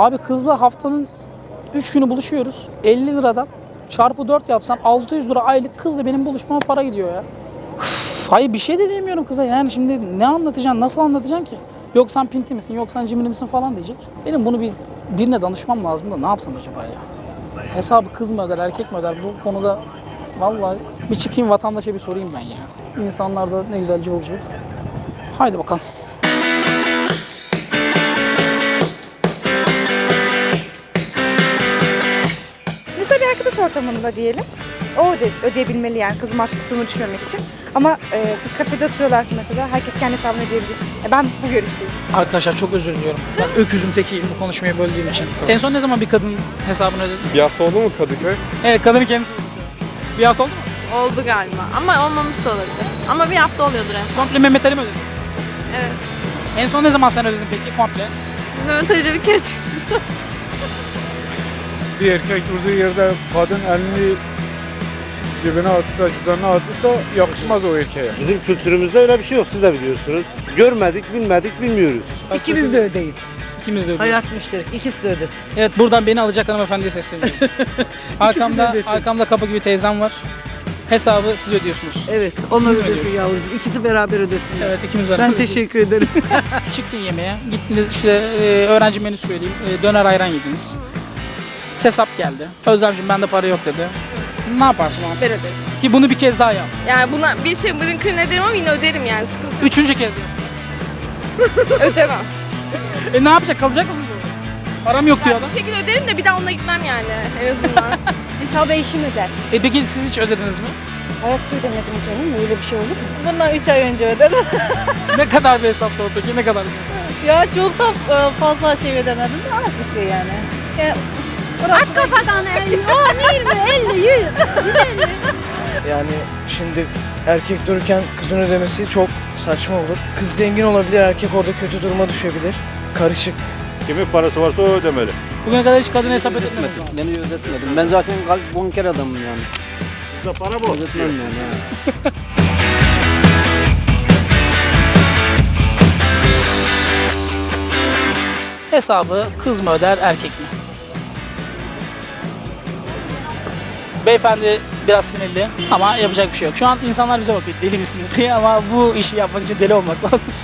Abi kızla haftanın 3 günü buluşuyoruz. 50 liradan çarpı 4 yapsan 600 lira aylık kızla benim buluşmama para gidiyor ya. Üf, Hayır bir şey de diyemiyorum kıza yani şimdi ne anlatacaksın nasıl anlatacaksın ki? Yok sen pinti misin yok sen cimri misin falan diyecek. Benim bunu bir birine danışmam lazım da ne yapsam acaba ya? Hesabı kız mı öder erkek mi öder bu konuda vallahi bir çıkayım vatandaşa bir sorayım ben ya. İnsanlar da ne güzel cıvıl cıvıl. Haydi bakalım. Ortamında diyelim. O öde, ödeyebilmeli yani kızım artık tuttuğumu düşünmemek için. Ama e, bir kafede oturuyorlarsa mesela herkes kendi hesabını ödeyebilir. E, ben bu görüşteyim. Arkadaşlar çok özür diliyorum. Ben öküzün tekiyim bu konuşmayı böldüğüm için. En son ne zaman bir kadın hesabını ödedin? Bir hafta oldu mu Kadıköy? Evet kadının kendisi. Bir hafta oldu mu? Oldu galiba ama olmamış da olabilir. Ama bir hafta oluyordur en. Komple Mehmet Ali mi ödedin? Evet. En son ne zaman sen ödedin peki komple? Biz Mehmet Ali'yle bir kere çıktık. Bir erkek durduğu yerde kadın elini cebine atırsa, cüzdanına atırsa yakışmaz o erkeğe. Bizim kültürümüzde öyle bir şey yok siz de biliyorsunuz. Görmedik, bilmedik, bilmiyoruz. İkiniz de ödeyin. İkimiz de ödedik. Hayat müşterek. İkisi de ödesin. Evet buradan beni alacak hanımefendiye sesleniyorum. arkamda, ödesin. arkamda kapı gibi teyzem var. Hesabı siz ödüyorsunuz. Evet. Onlar İkimiz mi ödesin ödüyoruz? yavrucuğum. İkisi beraber ödesinler. Evet ikimiz var. Ben teşekkür ederim. Çıktın yemeğe. Gittiniz işte e, öğrenci menüsü söyleyeyim. e, döner ayran yediniz. Hesap geldi. Özlemciğim bende para yok dedi. Ne yaparsın an? Ben öderim. Ki bunu bir kez daha yap. Yani buna bir şey mırın kırın ederim ama yine öderim yani sıkıntı yok. Üçüncü kez yap. Ödemem. E ne yapacak? Kalacak mısınız orada? Param yok diyor Yani adam. bir şekilde öderim de bir daha onunla gitmem yani en azından. Hesabı eşim öder. E peki siz hiç ödediniz mi? Hayatta ödemedim canım. Öyle bir şey olur mu? Bundan 3 ay önce ödedim. ne kadar bir hesapta o peki? Ne kadar? ya çok da e, fazla şey ödemedim de az bir şey yani. yani At kafadan 50, 10, 20, 50, 100, 150. Yani şimdi erkek dururken kızın ödemesi çok saçma olur. Kız zengin olabilir, erkek orada kötü duruma düşebilir. Karışık. Kimin parası varsa o ödemeli. Bugüne kadar hiç kadın hesap ödetmediniz mi? Ben ödetmedim. Ben zaten kalp bonker adamım yani. İşte para bu. Ödetmem yani. ha. Hesabı kız mı öder erkek mi? Beyefendi biraz sinirli ama yapacak bir şey yok. Şu an insanlar bize bakıyor deli misiniz diye ama bu işi yapmak için deli olmak lazım.